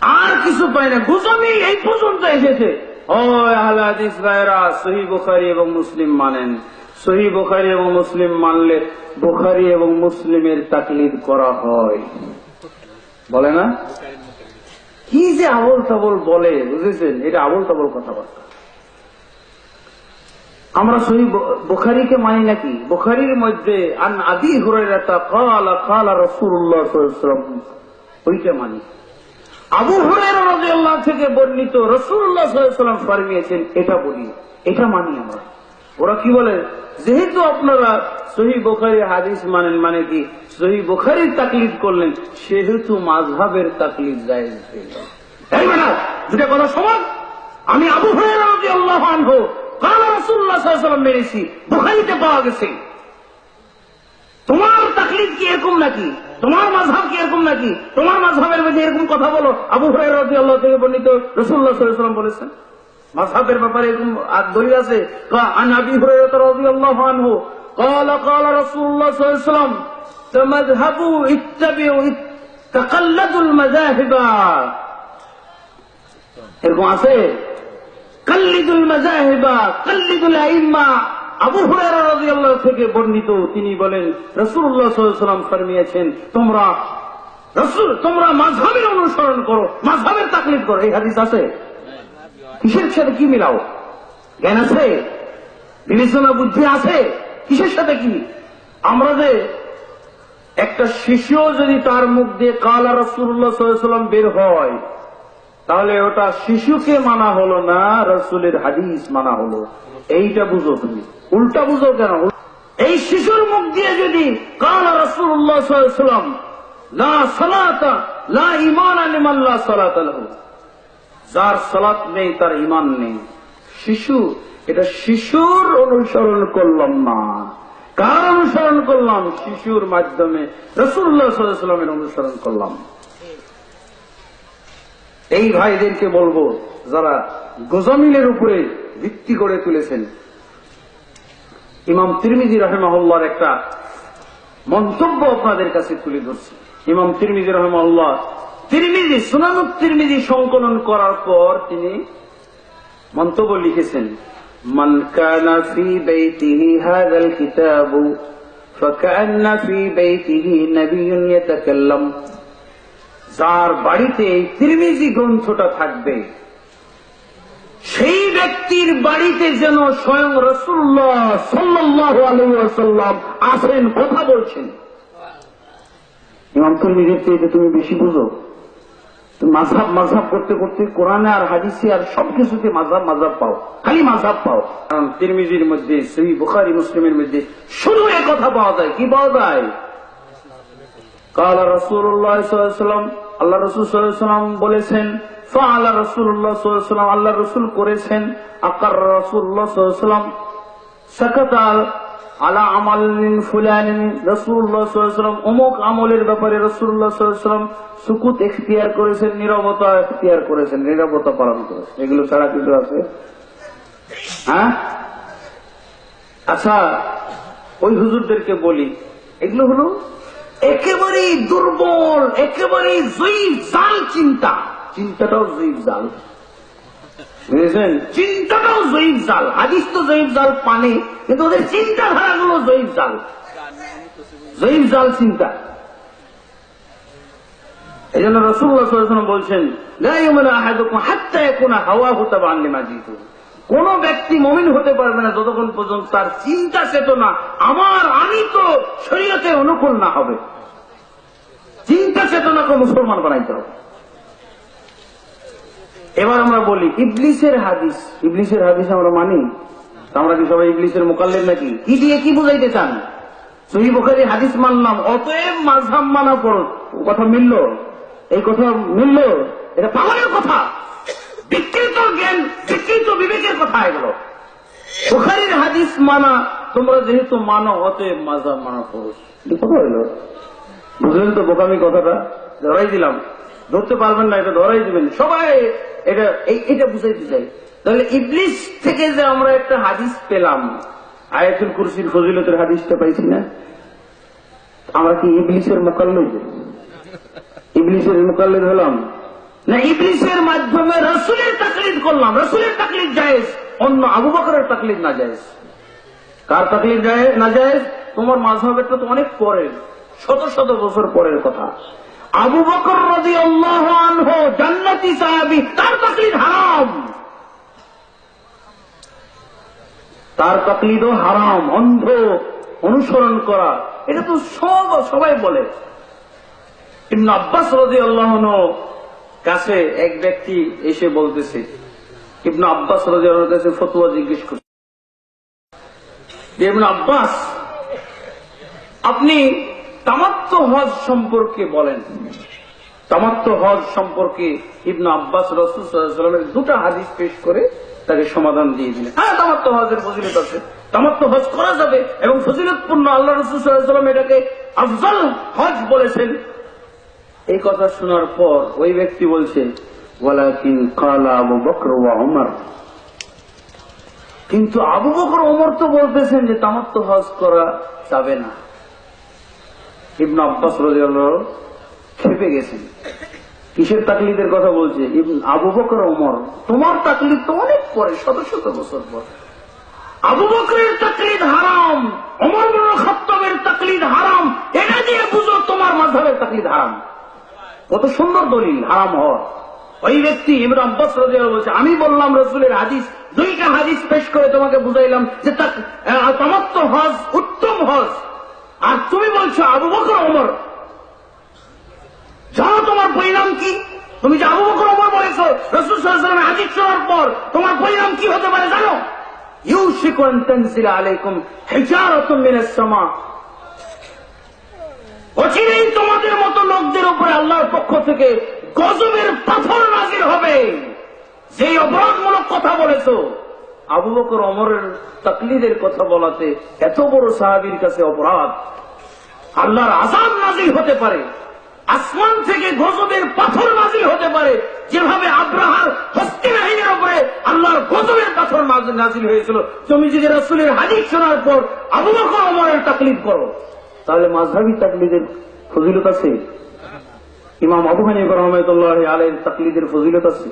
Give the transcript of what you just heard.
আর কিছু পাই না। গুজমি এই পর্যন্ত এসেছে। ও আহলে হাদিস ভাইরা সহি বুখারি এবং মুসলিম মানেন। সহি বুখারি এবং মুসলিম মানলে বুখারি এবং মুসলিমের তাকলিদ করা হয়। বলে না? কি যে আবল তাবল বলে, বুঝেছেন? এটা আবল তাবল কথাবার্তা। আমরা সহি বুখারিকে মানি নাকি? বুখারির মধ্যে, আন আদি হুরাইরাতা কালা কালা রাসূলুল্লাহ সাল্লাল্লাহু আলাইহি ওইটা মানি। আবু রাদিয়াল্লাহু থেকে বর্ণিত রাসূলুল্লাহ সাল্লাল্লাহু আলাইহি ফরমিয়েছেন, এটা বলি, এটা মানি আমরা। ওরা কি বলে? যেহেতু আপনারা সহি বুখারী হাদিস মানেন মানে কি? সহি বুখারীর তাকলিদ করলেন, সেহেতু জায়েজ ছিল। না দুটা কথা সমান আমি আবু হুরায়রা রাদিয়াল্লাহু আনহু, কাল রাসূলুল্লাহ সাল্লাল্লাহু মেরেছি বুখারীতে পাওয়া গেছে। তোমার তাকলিদ কি এরকম নাকি তোমার মাঝহাব কি এরকম নাকি তোমার মাঝহাবের মধ্যে এরকম কথা বলো আবু হুরায়রা রাদিয়াল্লাহু থেকে বর্ণিত রাসূলুল্লাহ সাল্লাল্লাহু আলাইহি ওয়াসাল্লাম বলেছেন মাযহাবের ব্যাপারে এরকম আর দলিল আছে আন আবি হুরায়রা রাদিয়াল্লাহু আনহু قال قال رسول الله صلى الله عليه وسلم تمذهبوا اتبعوا تقلدوا المذاهب এরকম আছে কাল্লিদুল মাজাহিবা কাল্লিদুল আইম্মা আবু রাদিয়াল্লাহু থেকে বর্ণিত, তিনি বলেন আলাইহি ওয়াসাল্লাম ফরমিয়েছেন, তোমরা রাসূল, তোমরা মাযহাবের অনুসরণ করো, মাযহাবের তাকলিদ করো। এই হাদিস আছে? কিসের সাথে কি মিলাও? জ্ঞান আছে? বিবেচনা বুদ্ধি আছে? কিসের সাথে কি? আমরা যে একটা শিশুও যদি তার মুখ দিয়ে কালা রসুল্লাহ সাল্লাম বের হয় তাহলে ওটা শিশুকে মানা হলো না, রসুলের হাদিস মানা হলো। এইটা বুঝো তুমি। উল্টা বুঝো কেন? এই শিশুর মুখ দিয়ে যদি কালা রসুল্লাহ সাল্লাম লা সালাতা, লা ইমান যার সালাত নেই, তার ইমান নেই। শিশু, এটা শিশুর অনুসরণ করলাম না। কার অনুসরণ করলাম? শিশুর মাধ্যমে রসুল্লাহ সাল্লামের অনুসরণ করলাম। এই ভাইদেরকে বলবো যারা গোজামিলের উপরে ভিত্তি করে তুলেছেন ইমাম তিরমিজি রহমাহুল্লার একটা মন্তব্য আপনাদের কাছে তুলে ধরছি ইমাম তিরমিজি রহমাল্লাহ তিরমিজি সুনানুত তিরমিজি সংকলন করার পর তিনি মন্তব্য লিখেছেন من كان في بيته هذا الكتاب فكأن في بيته نبي يتكلم যার বাড়িতে তিরমিজি গ্রন্থটা থাকবে, সেই ব্যক্তির বাড়িতে যেন স্বয়ং রসুল্লাহ সাল্লাহ আলহাম আসেন, কথা বলছেন। ইমাম তিরমিজির চেয়ে তুমি বেশি বুঝো। মাঝাব মাঝাব করতে করতে কোরআনে আর হাদিসে আর সবকিছুতে মাঝাব মাঝাব পাও। খালি মাঝাব পাও। কারণ তিরমিজির মধ্যে সেই বুখারি, মুসলিমের মধ্যে শুধু কথা পাওয়া যায়। কি পাওয়া যায়? কাল রসুল্লাহ সাল্লাম আল্লাহ রসুল সাল্লাম বলেছেন আল্লাহ রসুল্লাহ সাল্লাম আল্লাহ রসুল করেছেন, আকার রসুল্লাহ সাল্লাম সাকাতাল আলা আমাল ফুলানিন রসুল্লাহ সাল্লাম অমুক আমলের ব্যাপারে রসুল্লাহ সাল্লাম সুকুত এখতিয়ার করেছেন, নিরবতা এখতিয়ার করেছেন, নিরবতা পালন করেছেন। এগুলো ছাড়া কিছু আছে? হ্যাঁ? আচ্ছা ওই হুজুরদেরকে বলি, এগুলো হলো একেবারেই দুর্বল, একেবারেই জয়ীফ জাল চিন্তা। চিন্তাটাও জয়ীফ জাল। বুঝেছেন? চিন্তাটাও জয়ীফ জাল। হাদিস তো জয়ীফ জাল পানে, কিন্তু ওদের চিন্তাধারা গুলো জয়ীফ জাল। জয়ীফ জাল চিন্তা। এই জন্য রসুল্লাহ বলছেন হাওয়া হতে পারলে মাজিদ কোন ব্যক্তি মমিন হতে পারবে না যতক্ষণ পর্যন্ত তার চিন্তা চেতনা আমার আমি তো শরীয়তের অনুকূল না হবে। চিন্তা চেতনাকে মুসলমান বানাইতে হবে। এবার আমরা বলি, ইবলিসের হাদিস। ইবলিসের হাদিস আমরা মানি। আমরা কি সবাই ইবলিসের মোকাল্লের নাকি? কি দিয়ে কি বুঝাইতে চান? সহি বোখারি হাদিস মানলাম, অতএব মাঝহাব মানা পড়ো কথা মিলল? এই কথা মিলল? এটা পাগলের কথা। বিকৃত জ্ঞান বিকৃত বিবেকের কথা এগুলো। বুখারির হাদিস মানা, তোমরা যেহেতু মানো, অতএব মাঝহাব মানা কি কথা হইল বুঝলেন তো বোকামি কথাটা? ধরাই দিলাম। ধরতে পারবেন না, এটা ধরাই দিবেন। সবাই এটা এটা বুঝাইতে চাই। তাহলে ইবলিস থেকে যে আমরা একটা হাদিস পেলাম, আয়াতুল কুরসির ফজিলতের হাদিসটা পাইছি না? আমরা কি ইবলিসের মোকাল্ল ইবলিসের মোকাল্লেদ হলাম? না, ইবলিসের মাধ্যমে রসুলের তাকলিদ করলাম। রসুলের তাকলিদ জায়েজ, অন্য আবু বকরের তাকলিদ না জায়েজ। কার তাকলিদ না জায়েজ? তোমার মাঝহের তো অনেক পরের, শত শত বছর পরের কথা। আবু বকর রাজি আল্লাহ আনহ, জান্নাতি সাহাবি, তার তাকলিদ হারাম। তার তাকলিদও হারাম, অন্ধ, অনুসরণ করা। এটা তো সব সবাই বলে। ইবনে আব্বাস রাজি আল্লাহ কাছে এক ব্যক্তি এসে বলতেছে, ইবনে আব্বাস রাজি আল্লাহর কাছে ফতুয়া জিজ্ঞেস করছে ইবনে আব্বাস, আপনি তামাত্ম হজ সম্পর্কে বলেন। তামাত্ম হজ সম্পর্কে ইবনে আব্বাস রসুল সাল্লামের দুটা হাদিস পেশ করে তাকে সমাধান দিয়ে দিলেন। হ্যাঁ তামাত্ম হজের ফজিলত আছে। তামাত্ম হজ করা যাবে এবং ফজিলতপূর্ণ আল্লাহ রসুল সাল্লাম এটাকে আফজল হজ বলেছেন। এই কথা শোনার পর ওই ব্যক্তি বলছে, ওয়ালাকিন কালা আবু বকর ওয়া ওমর কিন্তু আবু বকর ওমর তো বলতেছেন যে তামাত্ম হজ করা যাবে না। ইবন আব্বাস খেপে গেছেন। কিসের তাকলিদের কথা বলছে? আবু বকর ওমর তোমার তাকলিদ তো অনেক পরে, শত শত বছর পর। আবু বকরের তাকলিদ হারাম অমর বড় তাকলিদ হারাম, এটা দিয়ে বুঝো তোমার মাঝহের তাকলিদ হারাম। কত সুন্দর দলিল হারাম হওয়ার ওই ব্যক্তি ইমরান বলছে আমি বললাম রসুলের হাদিস দুইটা হাদিস পেশ করে তোমাকে বুঝাইলাম যে আহ, হজ উত্তম হজ। আর তুমি বলছো আবু বকর ওমর। জানো তোমার পরিণাম কি? তুমি যে আবু বকর ওমর বলেছ রসুল সাল্লামের হাদিস শোনার পর তোমার পরিণাম কি হতে পারে জানো? ইউশিকু আন তানজিলা আলাইকুম হিজারাতুম মিনাস সামা। অচিরেই তোমাদের মতো লোকদের উপরে আল্লাহর পক্ষ থেকে গজবের পাথর নাজির হবে। যেই অপরাধমূলক কথা বলেছ, আবু বকর অমরের তাকলিদের কথা বলাতে এত বড় সাহাবীর কাছে অপরাধ। আল্লাহর আজাব নাজিল হতে পারে, আসমান থেকে গজবের পাথর নাজিল হতে পারে, যেভাবে আব্রাহার হস্তি বাহিনীর উপরে আল্লাহর গজবের পাথর নাজিল হয়েছিল। তুমি যদি রাসুলের হাদিস শোনার পর আবু বকর অমরের তাকলিদ করো। তাহলে মাঝহাবি তাকলিদের ফজিলত আছে? ইমাম আবু হানি রহমতুল্লাহ আলের তাকলিদের ফজিলত আছে?